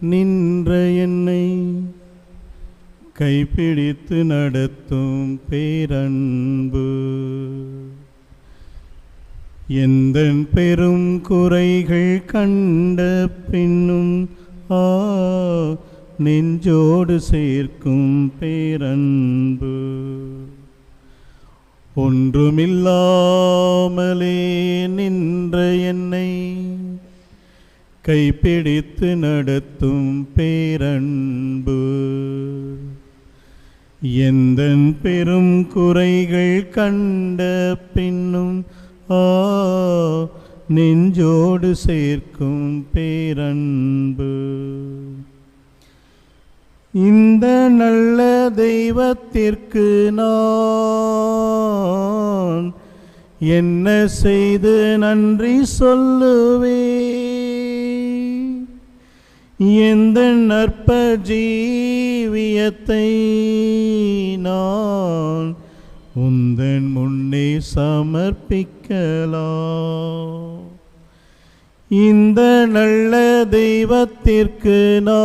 நின்ற என்னை கைப்பிடித்து நடத்தும் பேரன்பு. எந்த பெரும் குறைகள் கண்ட பின்னும் ஆ நெஞ்சோடு சேர்க்கும் பேரன்பு. ஒன்றுமில்லாமலே நின்ற என்னை கைப்பிடித்து நடத்தும் பேரன்பு. எந்த பெரும் குறைகள் கண்ட பின்னும் ஆ நெஞ்சோடு சேர்க்கும் பேரன்பு. இந்த நல்ல தெய்வத்திற்கு நான் என்ன செய்து நன்றி சொல்லுவேன்? எந்த நற்ப ஜீவியத்தை நான் உந்தன் முன்னே சமர்ப்பிக்கலாம். இந்த நல்ல தெய்வத்திற்கு நான்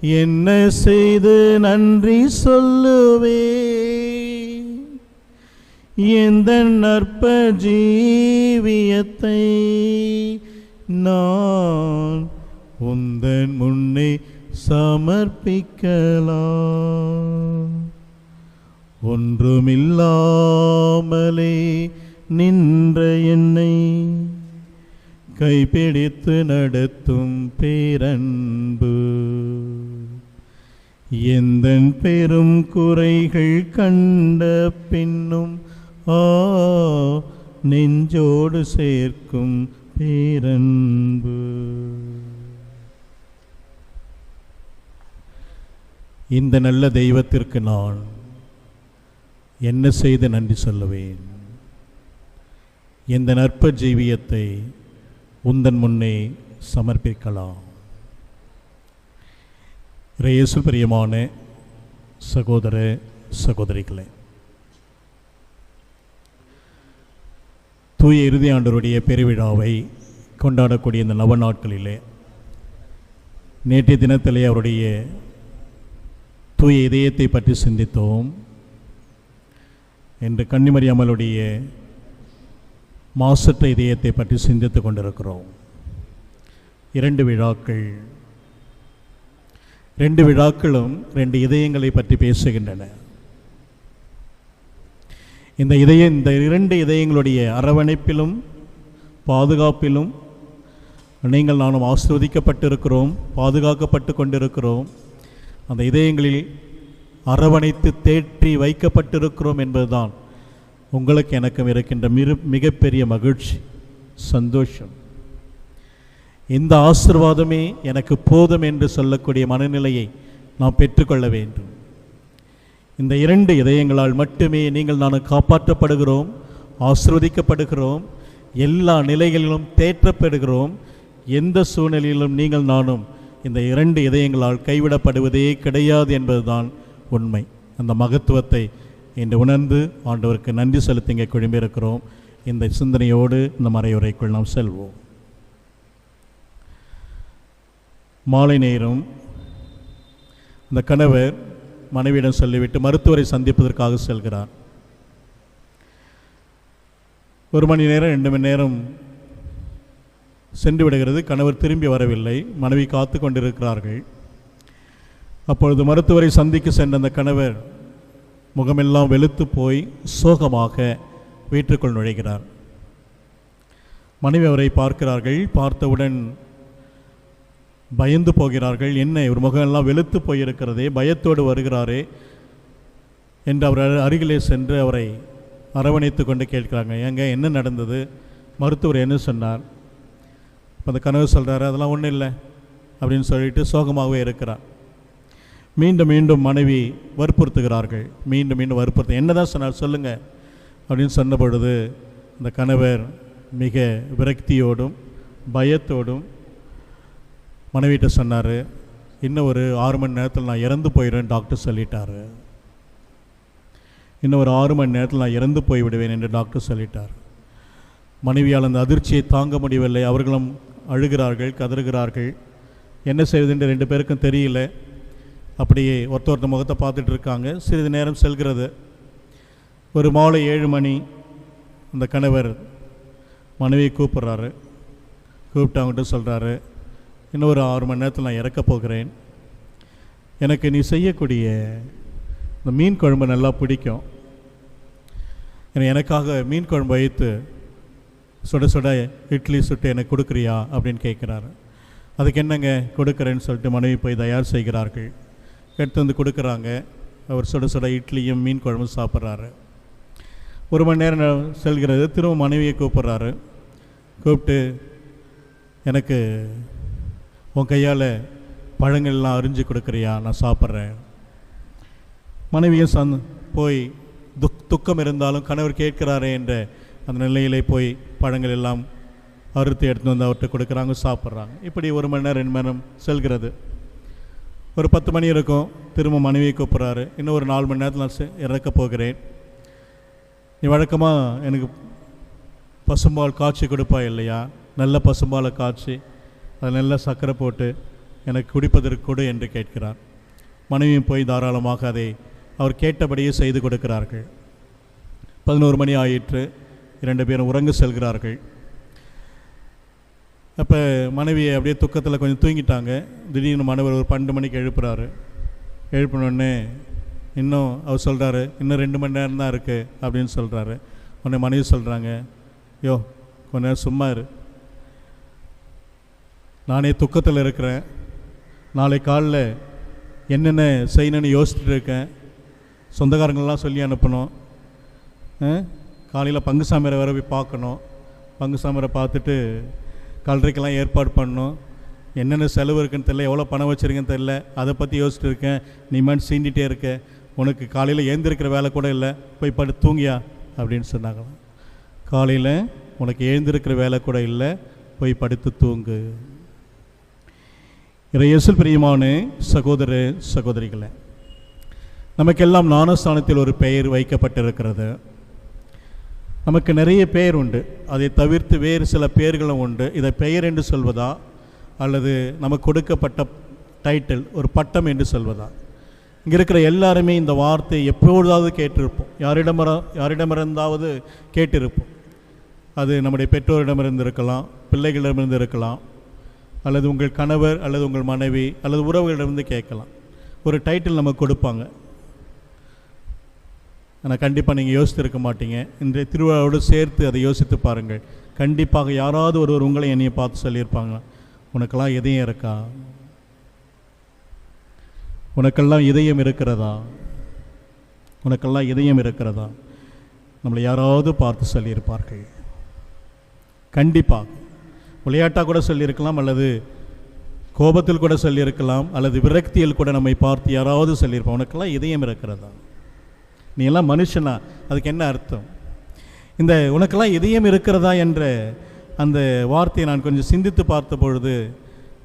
என்ன செய்து நன்றி சொல்லுவே எந்த நற்ப ஜீவியத்தை நான் உந்தன் முன்னே சமர்ப்பிக்கலாம். ஒன்றுமில்லாமலே நின்ற என்னை கைப்பிடித்து நடத்தும் பேரன்பு. எந்த பெரும் குறைகள் கண்ட பின்னும் ஆ நெஞ்சோடு சேர்க்கும் பேரன்பு. இந்த நல்ல தெய்வத்திற்கு நான் என்ன செய்து நன்றி சொல்லுவேன்? இந்த நற்ப ஜீவியத்தை உந்தன் முன்னே சமர்ப்பிக்கலாம். ரேசு பிரியமான சகோதர சகோதரிகளே தூய இறுதி ஆண்டருடைய பெருவிழாவை கொண்டாடக்கூடிய இந்த நவ நாட்களிலே நேற்றைய தினத்திலே அவருடைய தூய இதயத்தை பற்றி சிந்தித்தோம். என்று கன்னிமரியாமலுடைய மாசற்ற இதயத்தை பற்றி சிந்தித்து கொண்டிருக்கிறோம். இரண்டு விழாக்கள் ரெண்டு விழாக்களும் ரெண்டு இதயங்களை பற்றி பேசுகின்றன. இந்த இதய இந்த இரண்டு இதயங்களுடைய அரவணைப்பிலும் பாதுகாப்பிலும் நீங்கள் நானும் ஆசிர்வதிக்கப்பட்டிருக்கிறோம் பாதுகாக்கப்பட்டு கொண்டிருக்கிறோம். அந்த இதயங்களில் அரவணைத்து தேற்றி வைக்கப்பட்டிருக்கிறோம் என்பதுதான் உங்களுக்கு எனக்கும் இருக்கின்ற மிரு மிகப்பெரிய மகிழ்ச்சி சந்தோஷம். இந்த ஆசிர்வாதமே எனக்கு போதும் என்று சொல்லக்கூடிய மனநிலையை நாம் பெற்றுக்கொள்ள வேண்டும். இந்த இரண்டு இதயங்களால் மட்டுமே நீங்கள் நான் காப்பாற்றப்படுகிறோம் ஆசிர்வதிக்கப்படுகிறோம் எல்லா நிலைகளிலும் தேற்றப்படுகிறோம். எந்த சூழ்நிலையிலும் நீங்கள் நானும் இந்த இரண்டு இதயங்களால் கைவிடப்படுவதே கிடையாது என்பதுதான் உண்மை. அந்த மகத்துவத்தை இன்று உணர்ந்து ஆண்டவருக்கு நன்றி செலுத்தி இங்கே குழும்பியிருக்கிறோம் இந்த சிந்தனையோடு இந்த மறையுறைக்குள் நாம் செல்வோம். மாலை நேரம் அந்த கணவர் மனைவியிடம் சொல்லிவிட்டு மருத்துவரை சந்திப்பதற்காக செல்கிறார். ஒரு மணி நேரம் ரெண்டு மணி நேரம் சென்று விடுகிறது. கணவர் திரும்பி வரவில்லை. மனைவி காத்து கொண்டிருக்கிறார்கள். அப்பொழுது மருத்துவரை சந்திக்க சென்ற அந்த கணவர் முகமெல்லாம் வெளுத்து போய் சோகமாக வீட்டுக்குள் நுழைகிறார். மனைவி அவரை பார்க்கிறார்கள். பார்த்தவுடன் பயந்து போகிறார்கள். என்ன இவர் முகமெல்லாம் வெளுத்து போயிருக்கிறதே பயத்தோடு வருகிறாரே என்று அவர் அருகிலே சென்று அவரை அரவணைத்து கொண்டு கேட்கிறாங்க. ஏங்க என்ன நடந்தது? மருத்துவர் என்ன சொன்னார்? இப்போ அந்த கனவு சொல்கிறாரு அதெல்லாம் ஒன்றும் இல்லை அப்படின்னு சொல்லிட்டு சோகமாகவே இருக்கிறார். மீண்டும் மீண்டும் மனைவி வற்புறுத்துகிறார்கள். மீண்டும் மீண்டும் வற்புறுத்து என்னதான் சொன்னார் சொல்லுங்கள் அப்படின்னு சொன்ன பொழுது அந்த கணவர் மிக விரக்தியோடும் பயத்தோடும் மனைவிட்ட சொன்னார் இன்னும் ஒரு ஆறு மணி நேரத்தில் நான் இறந்து போயிடுவேன் டாக்டர் சொல்லிட்டார். இன்னும் ஒரு ஆறு மணி நேரத்தில் நான் இறந்து போய் விடுவேன் என்று டாக்டர் சொல்லிட்டார். மனைவியால் அந்த அதிர்ச்சியை தாங்க முடியவில்லை. அவர்களும் அழுகிறார்கள் கதறுகிறார்கள். என்ன செய்வதுன்னு ரெண்டு பேருக்கும் தெரியல. அப்படியே ஒருத்த ஒருத்த முகத்தை பார்த்துட்டு இருக்காங்க. சிறிது நேரம் செல்கிறது. ஒரு மாலை ஏழு மணி அந்த கணவர் மனைவியை கூப்பிட்றாரு. கூப்பிட்டு அவங்ககிட்ட சொல்கிறாரு இன்னும் ஒரு ஆறு மணி நேரத்தில் நான் இறக்க போகிறேன். எனக்கு நீ செய்யக்கூடிய இந்த மீன் குழம்பு நல்லா பிடிக்கும். எனக்காக மீன் குழம்பு வைத்து சுட சுட இட்லி சுட்டு எனக்கு கொடுக்குறியா அப்படின்னு கேட்குறாரு. அதுக்கு என்னங்க கொடுக்குறேன்னு சொல்லிட்டு மனைவி போய் தயார் செய்கிறார்கள். எடுத்து வந்து கொடுக்குறாங்க. அவர் சுட சுட இட்லியும் மீன் குழம்பும் சாப்பிட்றாரு. ஒரு மணி நேரம் செல்கிறது. திரும்ப மனைவியை கூப்பிட்றாரு. கூப்பிட்டு எனக்கு உன் கையால் பழங்கள்லாம் அரிஞ்சு கொடுக்குறியா? நான் சாப்பிட்றேன். மனைவியும் சந் போய் துக் துக்கம் இருந்தாலும் கணவர் கேட்கிறாரே என்ற அந்த நிலையிலே போய் பழங்கள் எல்லாம் அறுத்து எடுத்து வந்து அவர்கிட்ட கொடுக்குறாங்க சாப்பிட்றாங்க. இப்படி ஒரு மணி நேரம் ரெண்டு மணி நேரம் செல்கிறது. ஒரு பத்து மணி இருக்கும் திரும்ப மனைவியை கூப்பிட்றாரு. இன்னும் ஒரு நாலு மணி நேரத்தில் நான் செ- இறக்க போகிறேன். நீ வழக்கமாக எனக்கு பசும்பால் காய்ச்சி கொடுப்பா இல்லையா? நல்ல பசும்பாலை காய்ச்சி அதில் நல்ல சர்க்கரை போட்டு எனக்கு குடிப்பதற்கு கொடு என்று கேட்கிறார். மனைவியும் போய் தாராளமாக அதை அவர் கேட்டபடியே செய்து கொடுக்கிறார்கள். பதினோரு மணி ஆயிற்று. இரண்டு பேரும் உறங்க செல்கிறார்கள். அப்போ மனைவியை அப்படியே துக்கத்தில் கொஞ்சம் தூங்கிட்டாங்க. திடீர்னு மனைவர் ஒரு பன்னெண்டு மணிக்கு எழுப்புறாரு. எழுப்பினோடனே இன்னும் அவர் சொல்கிறாரு இன்னும் ரெண்டு மணி நேரம் தான் இருக்குது அப்படின்னு சொல்கிறாரு உடனே மனைவி சொல்கிறாங்க யோ கொஞ்ச நேரம் சும்மா இரு. நானே துக்கத்தில் இருக்கிறேன். நாளை காலைல என்னென்ன செய்யணும்னு யோசிச்சுட்டு இருக்கேன். சொந்தக்காரங்களெலாம் சொல்லி அனுப்பணும். காலையில் பங்கு சாமியாரை வர போய் பார்க்கணும். பங்கு சாமியாரை பார்த்துட்டு கல்றைக்கெல்லாம் ஏற்பாடு பண்ணணும். என்னென்ன செலவு இருக்குன்னு தெரியல எவ்வளோ பணம் வச்சுருக்கேன்னு தெரியல அதை பற்றி யோசிச்சுட்டு இருக்கேன். நீ மாதிரி சீண்டிகிட்டே இருக்க. உனக்கு காலையில் எழுந்திருக்கிற வேலை கூட இல்லை. போய் படு தூங்கியா? அப்படின்னு சொன்னாங்களாம். காலையில் உனக்கு எழுந்திருக்கிற வேலை கூட இல்லை. போய் படுத்து தூங்கு. இறையேசுல் பிரியமான சகோதர சகோதரிகளே நமக்கெல்லாம் ஞானஸ்தானத்தில் ஒரு பெயர் வைக்கப்பட்டிருக்கிறது. நமக்கு நிறைய பெயர் உண்டு. அதை தவிர்த்து வேறு சில பெயர்களும் உண்டு. இதை பெயர் என்று சொல்வதா? அல்லது நமக்கு கொடுக்கப்பட்ட டைட்டில் ஒரு பட்டம் என்று சொல்வதா? இங்கே இருக்கிற எல்லாருமே இந்த வார்த்தை எப்பொழுதாவது கேட்டிருப்போம். யாரிடமர யாரிடமிருந்தாவது கேட்டிருப்போம். அது நம்முடைய பெற்றோரிடமிருந்து இருக்கலாம் பிள்ளைகளிடமிருந்து இருக்கலாம் அல்லது உங்கள் கணவர் அல்லது உங்கள் மனைவி அல்லது உறவுகளிடமிருந்து கேட்கலாம். ஒரு டைட்டில் நமக்கு கொடுப்பாங்க. ஆனால் கண்டிப்பாக நீங்கள் யோசித்திருக்க மாட்டீங்க. இன்றைய திருவிழாவோடு சேர்த்து அதை யோசித்து பாருங்கள். கண்டிப்பாக யாராவது ஒருவர் உங்களை என்னையை பார்த்து சொல்லியிருப்பாங்க உனக்கெல்லாம் இதயம் இருக்கா? உனக்கெல்லாம் இதயம் இருக்கிறதா? உனக்கெல்லாம் இதயம் இருக்கிறதா? நம்மளை யாராவது பார்த்து சொல்லியிருப்பார்கள். கண்டிப்பாக. விளையாட்டாக கூட சொல்லியிருக்கலாம் அல்லது கோபத்தில் கூட சொல்லியிருக்கலாம் அல்லது விரக்தியில் கூட நம்மை பார்த்து யாராவது சொல்லியிருப்போம் உனக்கெல்லாம் இதயம் இருக்கிறதா? நீ எல்லாம் மனுஷனா? அதுக்கு என்ன அர்த்தம்? இந்த உனக்கெல்லாம் இதயம் இருக்கிறதா என்ற அந்த வார்த்தையை நான் கொஞ்சம் சிந்தித்து பார்த்த பொழுது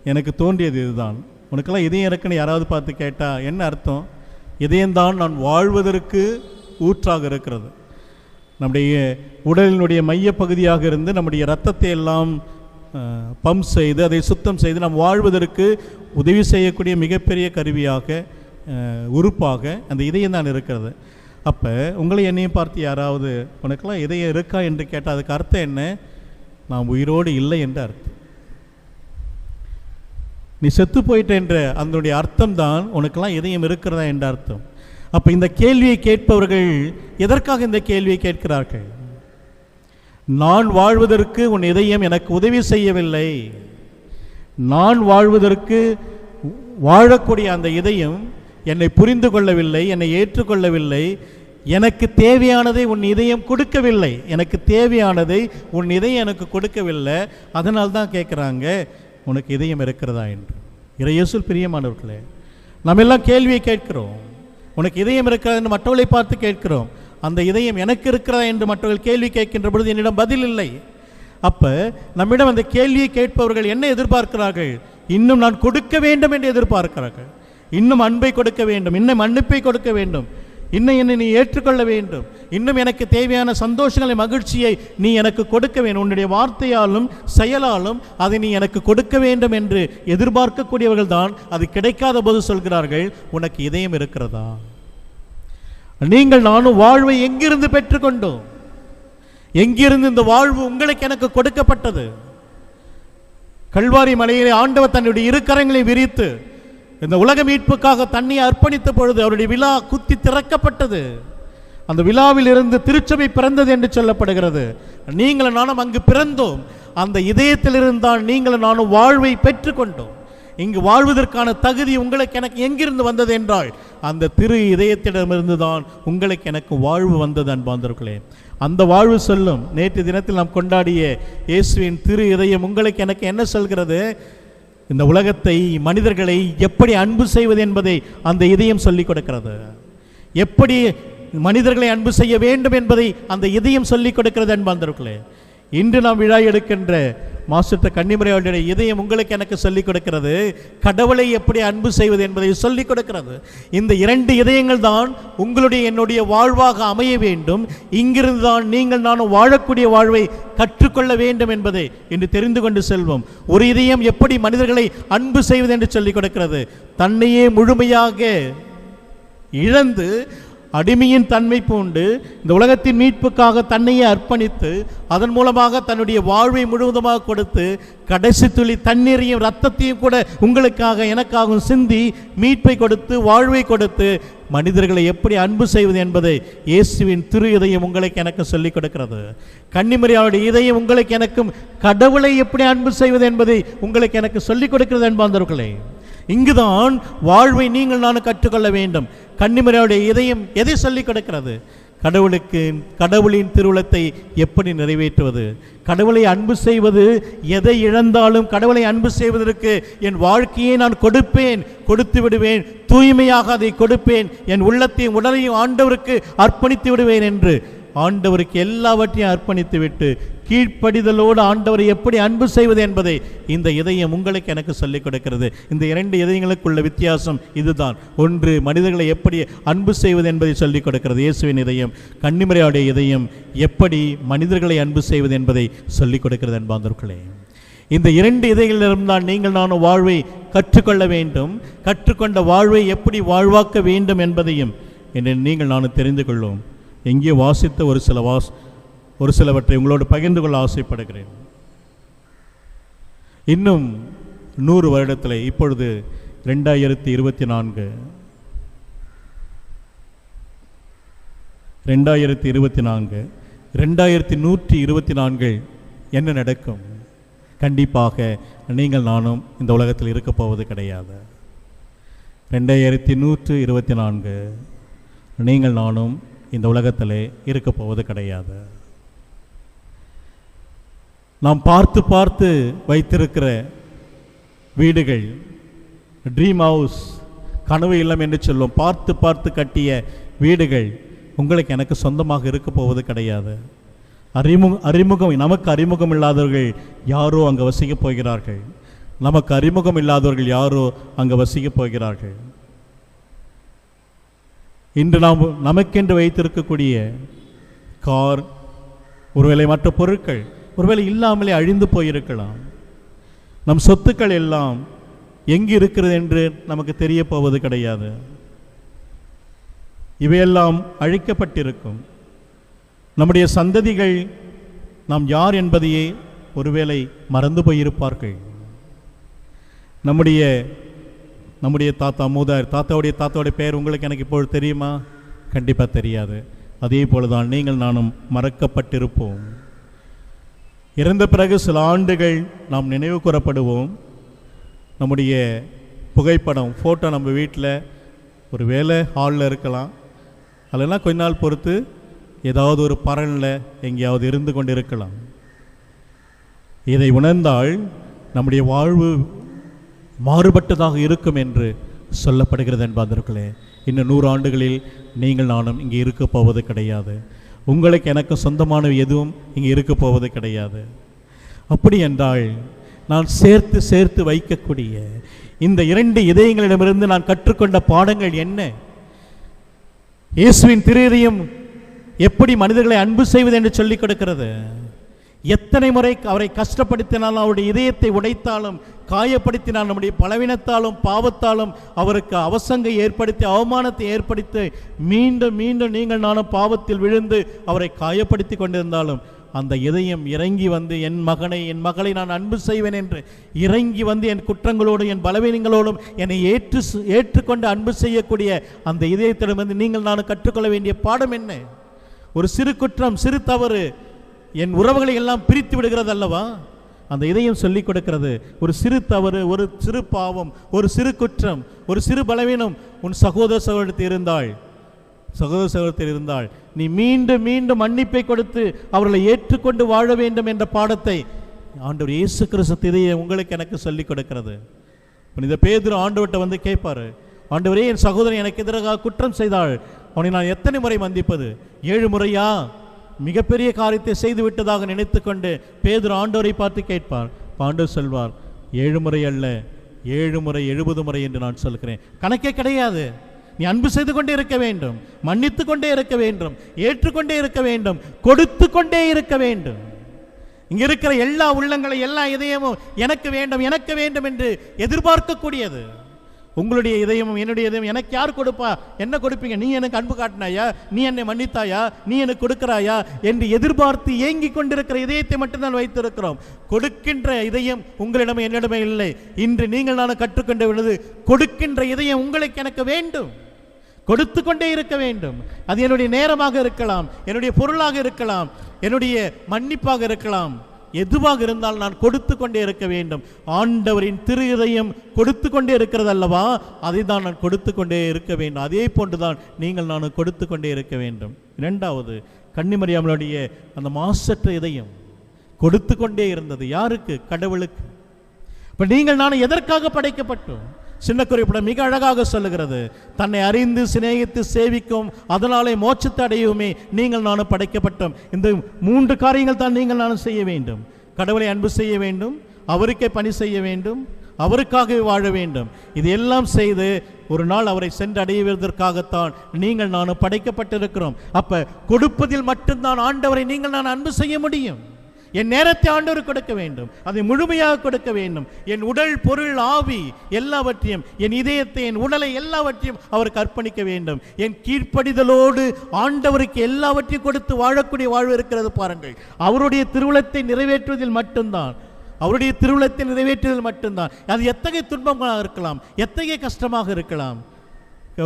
எனக்கு தோன்றியது இதுதான். உனக்கெல்லாம் இதயம் இருக்குன்னு யாராவது பார்த்து கேட்டால் என்ன அர்த்தம்? இதயம்தான் நான் வாழ்வதற்கு ஊற்றாக இருக்கிறது. நம்முடைய உடலினுடைய மையப்பகுதியாக இருந்து நம்முடைய இரத்தத்தை எல்லாம் பம்ப் செய்து அதை சுத்தம் செய்து நாம் வாழ்வதற்கு உதவி செய்யக்கூடிய மிகப்பெரிய கருவியாக உறுப்பாக அந்த இதயம் தான் இருக்கிறது. அப்போ உங்களை என்னையும் பார்த்து யாராவது உனக்கெல்லாம் இதயம் இருக்கா? என்று கேட்டால் அதுக்கு அர்த்தம் என்ன? நாம் உயிரோடு இல்லை என்று அர்த்தம். நீ செத்து போயிட்ட என்ற அதனுடைய அர்த்தம் தான் உனக்கெல்லாம் இதயம் இருக்கிறதா? என்ற அர்த்தம். அப்போ இந்த கேள்வியை கேட்பவர்கள் எதற்காக இந்த கேள்வியை கேட்கிறார்கள்? நான் வாழ்வதற்கு உன் இதயம் எனக்கு உதவி செய்யவில்லை. நான் வாழ்வதற்கு வாழக்கூடிய அந்த இதயம் என்னை புரிந்து கொள்ளவில்லை என்னை ஏற்றுக்கொள்ளவில்லை. எனக்கு தேவையானதை உன் இதயம் கொடுக்கவில்லை. எனக்கு தேவையானதை உன் இதயம் எனக்கு கொடுக்கவில்லை. அதனால் தான் கேட்குறாங்க உனக்கு இதயம் இருக்கிறதா? என்று. இறையேசுல் பிரியமானவர்களே நம்ம எல்லாம் கேள்வியை கேட்கிறோம். உனக்கு இதயம் இருக்கிறதுன்னு மற்றவளை பார்த்து கேட்கிறோம். அந்த இதயம் எனக்கு இருக்கிறதா என்று மற்றவர்கள் கேள்வி கேட்கின்ற பொழுது என்னிடம் பதில் இல்லை. அப்ப நம்மிடம் அந்த கேள்வியை கேட்பவர்கள் என்ன எதிர்பார்க்கிறார்கள்? இன்னும் நான் கொடுக்க வேண்டும் என்று எதிர்பார்க்கிறார்கள். இன்னும் அன்பை கொடுக்க வேண்டும் இன்னும் மன்னிப்பை கொடுக்க வேண்டும் இன்னும் என்னை நீ ஏற்றுக்கொள்ள வேண்டும் இன்னும் எனக்கு தேவையான சந்தோஷங்களை மகிழ்ச்சியை நீ எனக்கு கொடுக்க வேண்டும். உன்னுடைய வார்த்தையாலும் செயலாலும் அதை நீ எனக்கு கொடுக்க வேண்டும் என்று எதிர்பார்க்கக்கூடியவர்கள் தான் அது கிடைக்காத போது சொல்கிறார்கள் உனக்கு இதயம் இருக்கிறதா? நீங்கள் நானும் வாழ்வை எங்கிருந்து பெற்றுக்கொண்டோம்? எங்கிருந்து இந்த வாழ்வு உங்களுக்கு எனக்கு கொடுக்கப்பட்டது? கல்வாரி மலையிலே ஆண்டவர் தன்னுடைய இரு கரங்களை விரித்து இந்த உலக மீட்புக்காக தண்ணியை அர்ப்பணித்த பொழுது அவருடைய விழா குத்தி திறக்கப்பட்டது. அந்த விழாவில் இருந்து திருச்சபை பிறந்தது என்று சொல்லப்படுகிறது. நீங்களும் நானும் அங்கு பிறந்தோம். அந்த இதயத்திலிருந்தான் நீங்களும் நானும் வாழ்வை பெற்றுக்கொண்டோம். இங்கு வாழ்வதற்கான தகுதி உங்களுக்கு எனக்கு எங்கிருந்து வந்தது என்றால் அந்த திரு இதயத்திடமிருந்து தான் உங்களுக்கு எனக்கு வாழ்வு வந்தது அன்பாந்தர்களே அந்த வாழ்வு சொல்லும் நேற்று தினத்தில் நாம் கொண்டாடிய இயேசுவின் திரு இதயம் உங்களுக்கு எனக்கு என்ன சொல்கிறது? இந்த உலகத்தை மனிதர்களை எப்படி அன்பு செய்வது என்பதை அந்த இதயம் சொல்லிக் கொடுக்கிறது. எப்படி மனிதர்களை அன்பு செய்ய வேண்டும் என்பதை அந்த இதயம் சொல்லிக் கொடுக்கிறது அன்பாந்தர்களே இன்று நாம் விழா எடுக்கின்ற மாஸ்டர் கன்னிமுறையோடைய இதயம் உங்களுக்கு எனக்கு சொல்லிக் கொடுக்கிறது. கடவுளை எப்படி அன்பு செய்வது என்பதை சொல்லிக் கொடுக்கிறது. இந்த இரண்டு இதயங்கள் தான் உங்களுடைய என்னுடைய வாழ்வாக அமைய வேண்டும். இங்கிருந்து தான் நீங்கள் நானும் வாழக்கூடிய வாழ்வை கற்றுக்கொள்ள வேண்டும் என்பதை இன்று தெரிந்து கொண்டு செல்வோம். ஒரு இதயம் எப்படி மனிதர்களை அன்பு செய்வது என்று சொல்லிக் கொடுக்கிறது. தன்னையே முழுமையாக இழந்து அடிமையின் தன்மை பூண்டு இந்த உலகத்தின் மீட்புக்காக தன்னையே அர்ப்பணித்து அதன் மூலமாக தன்னுடைய வாழ்வை முழுவதுமாக கொடுத்து கடைசி துளி தண்ணீரையும் ரத்தத்தையும் கூட உங்களுக்காக எனக்காகவும் சிந்தி மீட்பை கொடுத்து வாழ்வை கொடுத்து மனிதர்களை எப்படி அன்பு செய்வது என்பதை இயேசுவின் திரு இதயம் உங்களுக்கு எனக்கு சொல்லிக் கொடுக்கிறது. கன்னிமரியாவுடைய இதயம் உங்களுக்கு எனக்கும் கடவுளை எப்படி அன்பு செய்வது என்பதை உங்களுக்கு எனக்கு சொல்லிக் கொடுக்கிறது என்பாந்தவர்களே இங்குதான் வாழ்வை நீங்கள் நான் கற்றுக்கொள்ள வேண்டும். கன்னிமரியாவுடைய இதயம் எதை சொல்லிக் கொடுக்கிறது? கடவுளுக்கு கடவுளின் திருவுளத்தை எப்படி நிறைவேற்றுவது? கடவுளை அன்பு செய்வது எதை இழந்தாலும் கடவுளை அன்பு செய்வதற்கு என் வாழ்க்கையை நான் கொடுப்பேன் கொடுத்து விடுவேன் தூய்மையாக அதை கொடுப்பேன் என் உள்ளத்தையும் உடலையும் ஆண்டவருக்கு அர்ப்பணித்து விடுவேன் என்று ஆண்டவருக்கு எல்லாவற்றையும் அர்ப்பணித்து விட்டு கீழ்ப்படிதலோடு ஆண்டவரை எப்படி அன்பு செய்வது என்பதை இந்த இதயம் உங்களுக்கு எனக்கு சொல்லிக் கொடுக்கிறது. இந்த இரண்டு இதயங்களுக்குள்ள வித்தியாசம் இதுதான். ஒன்று மனிதர்களை எப்படி அன்பு செய்வது என்பதை சொல்லிக் கொடுக்கிறது. இயேசுவின் இதயம் கன்னிமுறையாடைய இதயம் எப்படி மனிதர்களை அன்பு செய்வது என்பதை சொல்லிக் கொடுக்கிறது என்பாந்தர்களே இந்த இரண்டு இதயங்களிலும் தான் நீங்கள் நானும் வாழ்வை கற்றுக்கொள்ள வேண்டும். கற்றுக்கொண்ட வாழ்வை எப்படி வாழ்வாக்க வேண்டும் என்பதையும் என்று நீங்கள் நானும் தெரிந்து கொள்வோம். எங்கே வாசித்த ஒரு சில வாஸ் ஒரு சிலவற்றை உங்களோடு பகிர்ந்து கொள்ள ஆசைப்படுகிறேன். இன்னும் நூறு வருடத்தில் இப்பொழுது ரெண்டாயிரத்தி இருபத்தி நான்கு. ரெண்டாயிரத்தி இருபத்தி நான்கு. ரெண்டாயிரத்தி நூற்றி இருபத்தி நான்கு என்ன நடக்கும்? கண்டிப்பாக நீங்கள் நானும் இந்த உலகத்தில் இருக்கப் போவது கிடையாது. ரெண்டாயிரத்தி நூற்று இருபத்தி நான்கு. நீங்கள் நானும் இந்த உலகத்திலே இருக்க போவது கிடையாது. நாம் பார்த்து பார்த்து வைத்திருக்கிற வீடுகள் ட்ரீம் ஹவுஸ் கனவு இல்லம் என்று சொல்லும் பார்த்து பார்த்து கட்டிய வீடுகள் உங்களுக்கு எனக்கு சொந்தமாக இருக்க போவது கிடையாது. அறிமுக அறிமுகம் நமக்கு அறிமுகம் இல்லாதவர்கள் யாரோ அங்கே வசிக்கப் போகிறார்கள். நமக்கு அறிமுகம் இல்லாதவர்கள் யாரோ அங்கே வசிக்கப் போகிறார்கள். இன்று நாம் நமக்கென்று வைத்திருக்கக்கூடிய கார் ஒருவேளை மற்ற பொருட்கள் ஒருவேளை இல்லாமலே அழிந்து போயிருக்கலாம். நம் சொத்துக்கள் எல்லாம் எங்கு இருக்கிறது என்று நமக்கு தெரிய போவது கிடையாது. இவையெல்லாம் அழிக்கப்பட்டிருக்கும். நம்முடைய சந்ததிகள் நாம் யார் என்பதையே ஒருவேளை மறந்து போயிருப்பார்கள். நம்முடைய நம்முடைய தாத்தா மூதார் தாத்தாவுடைய தாத்தாவுடைய பெயர் உங்களுக்கு எனக்கு இப்பொழுது தெரியுமா? கண்டிப்பாக தெரியாது. அதே போலதான் நீங்கள் நானும் மறக்கப்பட்டிருப்போம். இறந்த பிறகு சில ஆண்டுகள் நாம் நினைவு கூறப்படுவோம். நம்முடைய புகைப்படம் ஃபோட்டோ நம்ம வீட்டில் ஒரு வேலை ஹாலில் இருக்கலாம். அதெல்லாம் கொஞ்ச நாள் பொறுத்து ஏதாவது ஒரு பரனில் எங்கேயாவது இருந்து கொண்டு இருக்கலாம் இதை உணர்ந்தால் நம்முடைய வாழ்வு மாறுபட்டதாக இருக்கும் என்று சொல்லப்படுகிறது என்பதற்குள்ளே இன்னும் நூறு ஆண்டுகளில் நீங்கள் நானும் இங்கே இருக்க போவது கிடையாது. உங்களுக்கு எனக்கு சொந்தமான எதுவும் இங்கே இருக்க போவது கிடையாது. அப்படி என்றால் நான் சேர்த்து சேர்த்து வைக்கக்கூடிய இந்த இரண்டு இதயங்களிடமிருந்து நான் கற்றுக்கொண்ட பாடங்கள் என்ன? இயேசுவின் திருதயம் எப்படி மனிதர்களை அன்பு செய்வது என்று சொல்லிக் கொடுக்கிறது? எத்தனை முறை அவரை கஷ்டப்படுத்தினாலும் அவருடைய இதயத்தை உடைத்தாலும் காயப்படுத்தினார். நம்முடைய பலவீனத்தாலும் பாவத்தாலும் அவருக்கு அவசங்கை ஏற்படுத்தி அவமானத்தை ஏற்படுத்தி மீண்டும் மீண்டும் நீங்கள் நானும் பாவத்தில் விழுந்து அவரை காயப்படுத்தி கொண்டிருந்தாலும் அந்த இதயம் இறங்கி வந்து என் மகனை என் மகளை நான் அன்பு செய்வேன் என்று இறங்கி வந்து என் குற்றங்களோடும் என் பலவீனங்களோடும் என்னை ஏற்று ஏற்றுக்கொண்டு அன்பு செய்யக்கூடிய அந்த இதயத்திடமிருந்து நீங்கள் நான் கற்றுக்கொள்ள வேண்டிய பாடம் என்ன? ஒரு சிறு குற்றம் சிறு தவறு என் உறவுகளை எல்லாம் பிரித்து விடுகிறது அல்லவா அந்த இதயம் சொல்லிக் கொடுக்கிறது. ஒரு சிறு தவறு ஒரு சிறு பாவம் ஒரு சிறு குற்றம் ஒரு சிறு பலவீனம் உன் சகோதர சகோதரத்தில் இருந்தாள். சகோதர சகோதரத்தில் இருந்தால் நீ மீண்டும் மீண்டும் மன்னிப்பை கொடுத்து அவர்களை ஏற்றுக்கொண்டு வாழ வேண்டும் என்ற பாடத்தை ஆண்டவர் இயேசு கிறிஸ்து இதையே உங்களுக்கு எனக்கு சொல்லிக் கொடுக்கிறது. புனித பேதுரு ஆண்டவர்கிட்ட வந்து கேட்பாரு ஆண்டவரே என் சகோதரன் எனக்கு எதிராக குற்றம் செய்தாள். அவனை நான் எத்தனை முறை மந்திப்பது ஏழு முறையா? மிகப்பெரிய காரியத்தை செய்து விட்டதாக நினைத்துக்கொண்டு பேதர் ஆண்டோரை பார்த்து கேட்பார். பாண்டவர் சொல்வார் ஏழு முறை அல்ல ஏழு முறை எழுபது முறை என்று நான் சொல்கிறேன். கணக்கே கிடையாது. நீ அன்பு செய்து கொண்டே இருக்க வேண்டும் மன்னித்து கொண்டே இருக்க வேண்டும் ஏற்றுக்கொண்டே இருக்க வேண்டும் கொடுத்து கொண்டே இருக்க வேண்டும். இங்க இருக்கிற எல்லா உள்ளங்களை எல்லா இதயமும் எனக்கு வேண்டும் எனக்கு வேண்டும் என்று எதிர்பார்க்கக்கூடியது. உங்களுடைய இதயமும் என்னுடைய இதயம் எனக்கு யார் கொடுப்பா? என்ன கொடுப்பீங்க? நீ எனக்கு அன்பு காட்டினாயா? நீ என்னை மன்னித்தாயா? நீ எனக்கு கொடுக்கிறாயா? என்று எதிர்பார்த்து ஏங்கிக் கொண்டிருக்கிற இதயத்தை மட்டும்தான் வைத்திருக்கிறோம். கொடுக்கின்ற இதயம் உங்களிடமே என்னிடமே இல்லை. இன்று நீங்கள் நான் கற்றுக்கொண்ட விழுது கொடுக்கின்ற இதயம் உங்களுக்கு எனக்கு வேண்டும். கொடுத்து கொண்டே இருக்க வேண்டும். அது என்னுடைய நேரமாக இருக்கலாம் என்னுடைய பொருளாக இருக்கலாம் என்னுடைய மன்னிப்பாக இருக்கலாம். எதுவாக இருந்தால் நான் கொடுத்து கொண்டே இருக்க வேண்டும். ஆண்டவரின் திரு இதயம் கொடுத்து கொண்டே இருக்கிறது அல்லவா? அதை தான் நான் கொடுத்து கொண்டே இருக்க வேண்டும். அதே போன்றுதான் நீங்கள் நான் கொடுத்து கொண்டே இருக்க வேண்டும். இரண்டாவது கன்னிமரியாமலுடைய அந்த மாசற்ற இதயம் கொடுத்து கொண்டே இருந்தது. யாருக்கு? கடவுளுக்கு. இப்ப நீங்கள் நான் எதற்காக படைக்கப்பட்டோம்? சின்ன குறிப்பிட மிக அழகாக சொல்லுகிறது. தன்னை அறிந்து சிநேகித்து சேவிக்கும் அதனாலே மோட்சத்தை அடையுமே நீங்கள் நானும் படைக்கப்பட்டோம். இந்த மூன்று காரியங்கள் தான் நீங்கள் நானும் செய்ய வேண்டும். கடவுளை அன்பு செய்ய வேண்டும் அவருக்கே பணி செய்ய வேண்டும் அவருக்காகவே வாழ வேண்டும். இது எல்லாம் செய்து ஒரு நாள் அவரை சென்றடைவதற்காகத்தான் நீங்கள் நானும் படைக்கப்பட்டிருக்கிறோம். அப்ப கொடுப்பதில் மட்டும்தான் ஆண்டவரை நீங்கள் நான் அன்பு செய்ய முடியும். என் நேரத்தை ஆண்டவர் கொடுக்க வேண்டும். அதை முழுமையாக கொடுக்க வேண்டும். என் உடல் பொருள் ஆவி எல்லாவற்றையும் என் இதயத்தை என் உடலை எல்லாவற்றையும் அவருக்கு அர்ப்பணிக்க வேண்டும். என் கீழ்ப்படிதலோடு ஆண்டவருக்கு எல்லாவற்றையும் கொடுத்து வாழக்கூடிய வாழ்வு இருக்கிறது பாருங்கள். அவருடைய திருவுளத்தை நிறைவேற்றுவதில் மட்டும்தான். அவருடைய திருவுளத்தை நிறைவேற்றுவதில் மட்டும்தான். அது எத்தகைய துன்பமாக இருக்கலாம். எத்தகைய கஷ்டமாக இருக்கலாம்.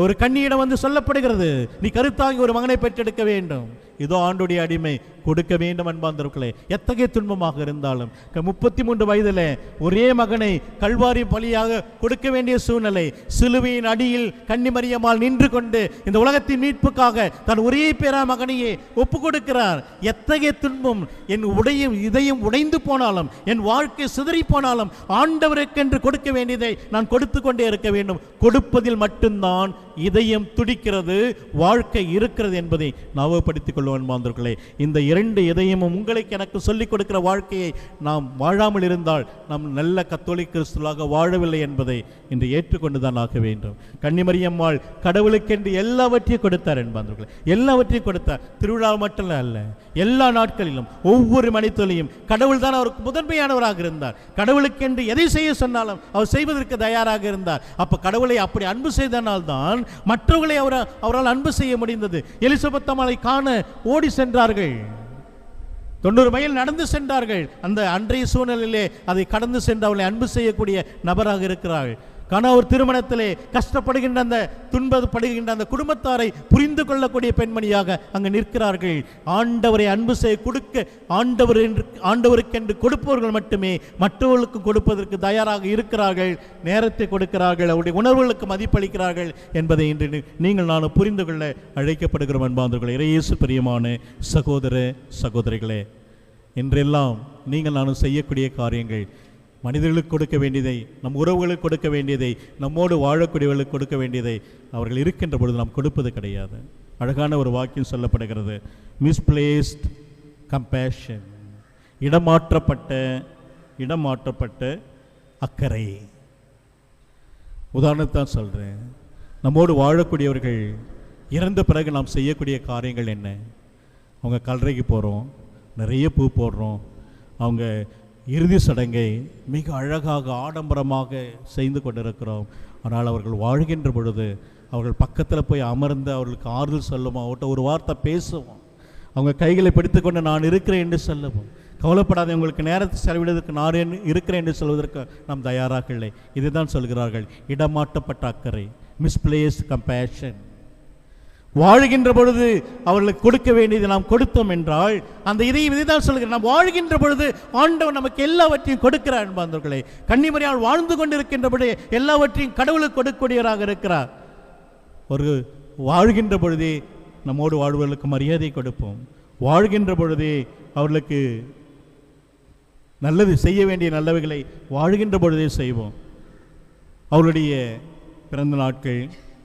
ஒரு கண்ணியிடம் வந்து சொல்லப்படுகிறது நீ கருத்தாகி ஒரு மகனை பெற்றெடுக்க வேண்டும். இதோ ஆண்டுடைய அடிமை. கொடுக்க வேண்டும் அன்பாந்தவர்களே எத்தகைய துன்பமாக இருந்தாலும் முப்பத்தி மூன்று வயதில் ஒரே மகனை கல்வாரி பலியாக கொடுக்க வேண்டிய சூழ்நிலை சிலுவையின் அடியில் கன்னிமரியமால் நின்று கொண்டு இந்த உலகத்தின் மீட்புக்காக தன் ஒரே பேரா மகனையே ஒப்பு கொடுக்கிறார். எத்தகைய துன்பம் என் உடையும் இதயம் உடைந்து போனாலும் என் வாழ்க்கை சிதறி போனாலும் ஆண்டவருக்கென்று கொடுக்க வேண்டியதை நான் கொடுத்து கொண்டே இருக்க வேண்டும். கொடுப்பதில் மட்டும்தான் இதயம் துடிக்கிறது வாழ்க்கை இருக்கிறது என்பதை ஞாபகப்படுத்திக் கொள்வோம் மாந்தர்களே இந்த இரண்டு இதயமும் உங்களுக்கு எனக்கு சொல்லிக் கொடுக்கிற வாழ்க்கையை நாம் வாழாமல் இருந்தால் நாம் நல்ல கத்தோலிக் கிறிஸ்துவாக வாழவில்லை என்பதை இன்று ஏற்றுக்கொண்டுதான் ஆக வேண்டும். கன்னிமரியம்மாள் கடவுளுக்கென்று எல்லாவற்றையும் கொடுத்தார் என்பார்கள் எல்லாவற்றையும் கொடுத்தார். திருவிழா மட்டும் அல்ல. எல்லா நாட்களிலும் ஒவ்வொரு மனிதனையும் கடவுள் தான் அவருக்கு முதன்மையானவராக இருந்தார். கடவுளுக்கென்று எதை செய்ய சொன்னாலும் அவர் செய்வதற்கு தயாராக இருந்தார். அப்ப கடவுளை அப்படி அன்பு செய்தனால்தான் மற்றவர்களை அவர் அவரால் அன்பு செய்ய முடிந்தது. எலிசபெத் காண ஓடி சென்றார்கள். தொண்ணூறு மைல் நடந்து சென்றார்கள். அந்த அன்றைய சூழ்நிலையிலே அதை கடந்து சென்று அவளை அன்பு செய்யக்கூடிய நபராக இருக்கிறார்கள். கணவர் திருமணத்திலே கஷ்டப்படுகின்ற அந்த துன்பப்படுகின்ற அந்த குடும்பத்தாரை புரிந்து கொள்ளக்கூடிய பெண்மணியாக அங்கு நிற்கிறார்கள். ஆண்டவரை அன்பு செய்ய கொடுக்க ஆண்டவர் என்று ஆண்டவருக்கென்று கொடுப்பவர்கள் மட்டுமே மற்றவர்களுக்கு கொடுப்பதற்கு தயாராக இருக்கிறார்கள். நேரத்தை கொடுக்கிறார்கள் அவருடைய உணர்வுகளுக்கு மதிப்பளிக்கிறார்கள் என்பதை இன்று நீங்கள் நான் புரிந்து கொள்ள அழைக்கப்படுகிறோம் அன்பாந்தவர்களே இறையேசு பிரியமான சகோதர சகோதரிகளே இன்றெல்லாம் நீங்கள் நானும் செய்யக்கூடிய காரியங்கள் மனிதர்களுக்கு கொடுக்க வேண்டியதை நம் உறவுகளுக்கு கொடுக்க வேண்டியதை நம்மோடு வாழக்கூடியவர்களுக்கு கொடுக்க வேண்டியதை அவர்கள் இருக்கின்ற பொழுது நாம் கொடுப்பது கிடையாது. அழகான ஒரு வாக்கியம் சொல்லப்படுகிறது. மிஸ்பிளேஸ்ட் கம்பேஷன் இடமாற்றப்பட்ட இடமாற்றப்பட்ட அக்கறை. உதாரணத்தான் சொல்கிறேன் நம்மோடு வாழக்கூடியவர்கள் இறந்த பிறகு நாம் செய்யக்கூடிய காரியங்கள் என்ன? அவங்க கல்லறைக்கு போகிறோம் நிறைய பூ போடுறோம். அவங்க இறுதி சடங்கை மிக அழகாக ஆடம்பரமாக செய்து கொண்டிருக்கிறோம். ஆனால் அவர்கள் வாழ்கின்ற பொழுது அவர்கள் பக்கத்தில் போய் அமர்ந்து அவர்களுக்கு ஆறுதல் சொல்லும் அவர்கிட்ட ஒரு வார்த்தை பேசுவோம். அவங்க கைகளை பிடித்துக்கொண்டு நான் இருக்கிறேன் என்று சொல்லுவோம். கவலைப்படாத உங்களுக்கு நேரத்தை செலவிடுவதற்கு நான் இருக்கிறேன் என்று சொல்வதற்கு நாம் தயாராக இல்லை. இதுதான் சொல்கிறார்கள் இடமாட்டப்பட்ட அக்கறை மிஸ்பிளேஸ் கம்பேஷன் வாழ்கின்ற பொழுது அவர்களுக்கு கொடுக்க வேண்டியது நாம் கொடுத்தோம் என்றால் அந்த இதையும் இதுதான் சொல்கிறேன் நாம் வாழ்கின்ற பொழுது ஆண்டவன் நமக்கு எல்லாவற்றையும் கொடுக்கிறார் என்பார்களே கன்னிமரியால் வாழ்ந்து கொண்டிருக்கின்றபடி எல்லாவற்றையும் கடவுளுக்கு கொடுக்கக்கூடியவராக இருக்கிறார். ஒரு வாழ்கின்ற பொழுதே நம்மோடு வாழ்வர்களுக்கு மரியாதை கொடுப்போம். வாழ்கின்ற பொழுதே அவர்களுக்கு நல்லது செய்ய வேண்டிய நல்லவைகளை வாழ்கின்ற பொழுதே செய்வோம். அவருடைய பிறந்த நாட்கள்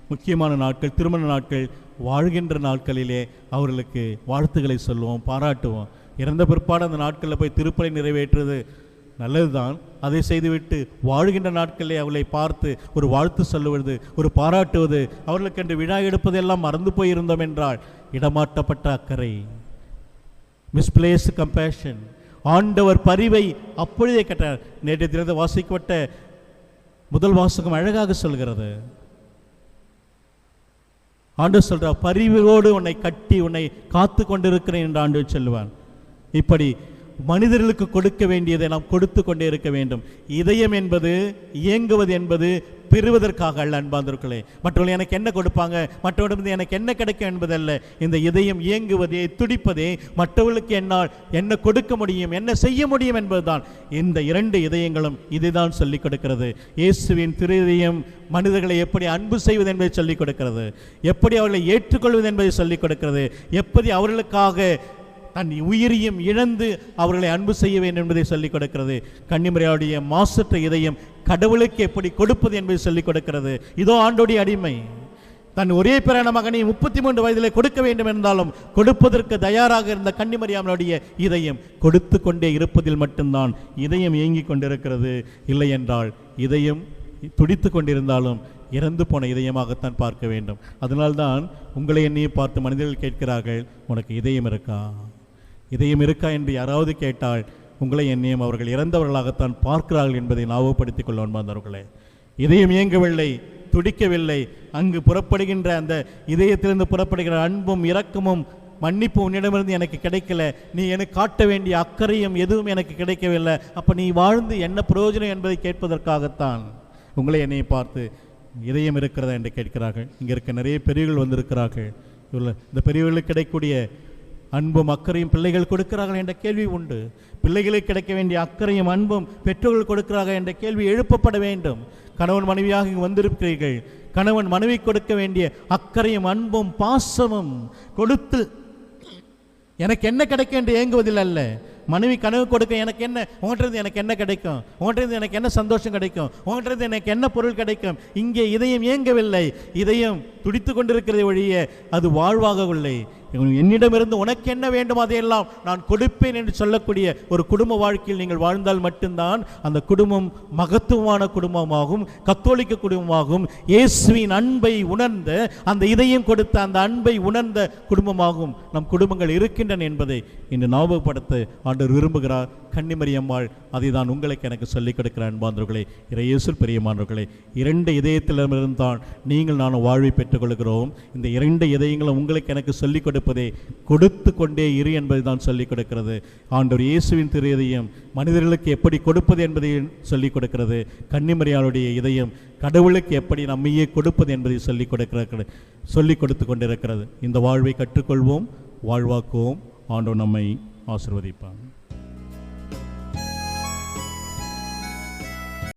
முக்கியமான நாட்கள் திருமண நாட்கள் வாழ்கின்ற நாட்களிலே அவர்களுக்கு வாழ்த்துக்களை சொல்லுவோம் பாராட்டுவோம். இறந்த பிற்பாடு அந்த நாட்களில் போய் திருப்பலை நிறைவேற்றுவது நல்லதுதான். அதை செய்துவிட்டு வாழ்கின்ற நாட்களிலே அவளை பார்த்து ஒரு வாழ்த்து சொல்லுவது ஒரு பாராட்டுவது அவர்களுக்கென்று விழா எடுப்பதெல்லாம் மறந்து போயிருந்தோம் என்றால் இடமாட்டப்பட்ட அக்கறை மிஸ்பிளேஸ் கம்பேஷன் ஆண்டவர் பரிவை அப்பொழுதே கேட்டார். நேற்று தினத்தை வாசிக்கப்பட்ட முதல் வாசகம் அழகாக சொல்கிறது. ஆண்டு சொல்ற பரிவோடு உன்னை கட்டி உன்னை காத்து கொண்டிருக்கிறேன் என்று ஆண்டு சொல்லுவான் இப்படி மனிதர்களுக்கு கொடுக்க வேண்டியதை நாம் கொடுத்து கொண்டே இருக்க வேண்டும். இதயம் என்பது இயங்குவது என்பது பெறுவதற்காக அல்ல அன்பாந்தர்களே மற்றவர்கள் எனக்கு என்ன கொடுப்பாங்க? மற்றவர்கள் எனக்கு என்ன கிடைக்கும் என்பதல்ல. இந்த இதயம் இயங்குவதே துடிப்பதே மற்றவர்களுக்கு என்னால் என்ன கொடுக்க முடியும் என்ன செய்ய முடியும் என்பதுதான். இந்த இரண்டு இதயங்களும் இதுதான் சொல்லிக் கொடுக்கிறது. இயேசுவின் திரு இதயம் மனிதர்களை எப்படி அன்பு செய்வது என்பதை சொல்லிக் கொடுக்கிறது. எப்படி அவர்களை ஏற்றுக்கொள்வது என்பதை சொல்லிக் கொடுக்கிறது. எப்படி அவர்களுக்காக தன் உயிரையும் இழந்து அவர்களை அன்பு செய்ய வேண்டும் என்பதை சொல்லிக் கொடுக்கிறது. கன்னிமரியாவுடைய மாசற்ற இதயம் கடவுளுக்கு எப்படி கொடுப்பது என்பதை சொல்லிக் கொடுக்கிறது. இதோ ஆண்டோடைய அடிமை. தன் ஒரே பிறான மகனை முப்பத்தி மூன்று வயதிலே கொடுக்க வேண்டும் என்றாலும் கொடுப்பதற்கு தயாராக இருந்த கன்னிமரியாமனுடைய இதயம் கொடுத்து கொண்டே இருப்பதில் மட்டும்தான் இதயம் இயங்கிக் கொண்டிருக்கிறது. இல்லை என்றால் இதயம் துடித்து கொண்டிருந்தாலும் இறந்து போன இதயமாகத்தான் பார்க்க வேண்டும். அதனால்தான் உங்களை என்னையும் பார்த்து மனிதர்கள் கேட்கிறார்கள் உனக்கு இதயம் இருக்கா? இதயம் இருக்கா என்று யாராவது கேட்டால் உங்களை என்னையும் அவர்கள் இறந்தவர்களாகத்தான் பார்க்கிறார்கள் என்பதை ஞாபகப்படுத்திக் கொள்ள வந்தவர்களே இதயம் இயங்கவில்லை துடிக்கவில்லை. அங்கு புறப்படுகின்ற அந்த இதயத்திலிருந்து புறப்படுகிற அன்பும் இரக்கமும் மன்னிப்பு உன்னிடமிருந்து எனக்கு கிடைக்கல. நீ எனக்கு காட்ட வேண்டிய அக்கறையும் எதுவும் எனக்கு கிடைக்கவில்லை. அப்போ நீ வாழ்ந்து என்ன பிரயோஜனம் என்பதை கேட்பதற்காகத்தான் உங்களை என்னை பார்த்து இதயம் இருக்கிறதா? என்று கேட்கிறார்கள். இங்கே இருக்க நிறைய பெரியவர்கள் வந்திருக்கிறார்கள். இவ்வளோ இந்த பெரியவர்களுக்கு கிடைக்கக்கூடிய அன்பும் அக்கறையும் பிள்ளைகள் கொடுக்கிறார்கள் என்ற கேள்வி உண்டு. பிள்ளைகளுக்கு கிடைக்க வேண்டிய அக்கறையும் அன்பும் பெற்றோர்கள் கொடுக்கிறார்கள் என்ற கேள்வி எழுப்பப்பட வேண்டும். கணவன் மனைவியாக இங்கு வந்திருக்கிறீர்கள். கணவன் மனைவி கொடுக்க வேண்டிய அக்கறையும் அன்பும் பாசமும் கொடுத்து எனக்கு என்ன கிடைக்கும் என்று ஏங்குவதில் அல்ல. மனைவி கனவு கொடுக்க எனக்கு என்ன உங்கள்கிட்ட எனக்கு என்ன கிடைக்கும்? உங்கள்கிட்ட எனக்கு என்ன சந்தோஷம் கிடைக்கும்? உங்கள்கிட்ட எனக்கு என்ன பொருள் கிடைக்கும்? இங்கே இதயம் இயங்கவில்லை இதயம் துடித்து கொண்டிருக்கிறது ஒழிய அது வாழ்வாகவில்லை. என்னிடமிருந்து உனக்கு என்ன வேண்டும் அதையெல்லாம் நான் கொடுப்பேன் என்று சொல்லக்கூடிய ஒரு குடும்ப வாழ்க்கையில் நீங்கள் வாழ்ந்தால் மட்டும்தான் அந்த குடும்பம் மகத்துவமான குடும்பமாகும் கத்தோலிக்க குடும்பமாகும். இயேசுவின் அன்பை உணர்ந்த அந்த இதயம் கொடுத்த அந்த அன்பை உணர்ந்த குடும்பமாகும். நம் குடும்பங்கள் இருக்கின்றன என்பதை இன்று ஞாபகப்படுத்த ஆண்டவர் விரும்புகிறார். கன்னிமரியம்மாள் அதை தான் உங்களுக்கு எனக்கு சொல்லிக் கொடுக்கிற அன்பாந்தவர்களே இறையேசுல் பெரியமானவர்களே இரண்டு இதயத்திலிருந்து தான் நீங்கள் நான் வாழ்வை பெற்றுக்கொள்கிறோம் இந்த இரண்டு இதயங்களும் உங்களுக்கு எனக்கு சொல்லிக் கொடு கொடுப்பதே கொடுத்து கொண்டே இரு என்பதை தான் சொல்லிக் கொடுக்கிறது. ஆண்டவர் இயேசுவின் திரு இதயம் மனிதர்களுக்கு எப்படி கொடுப்பது என்பதை சொல்லிக் கொடுக்கிறது. கன்னிமரியாளுடைய இதயம் கடவுளுக்கு எப்படி நம்மையே கொடுப்பது என்பதை சொல்லிக் கொடுக்கிறது சொல்லிக் கொடுத்து கொண்டிருக்கிறது. இந்த வாழ்வை கற்றுக்கொள்வோம் வாழ்வாக்குவோம். ஆண்டவர் நம்மை ஆசிர்வதிப்பான்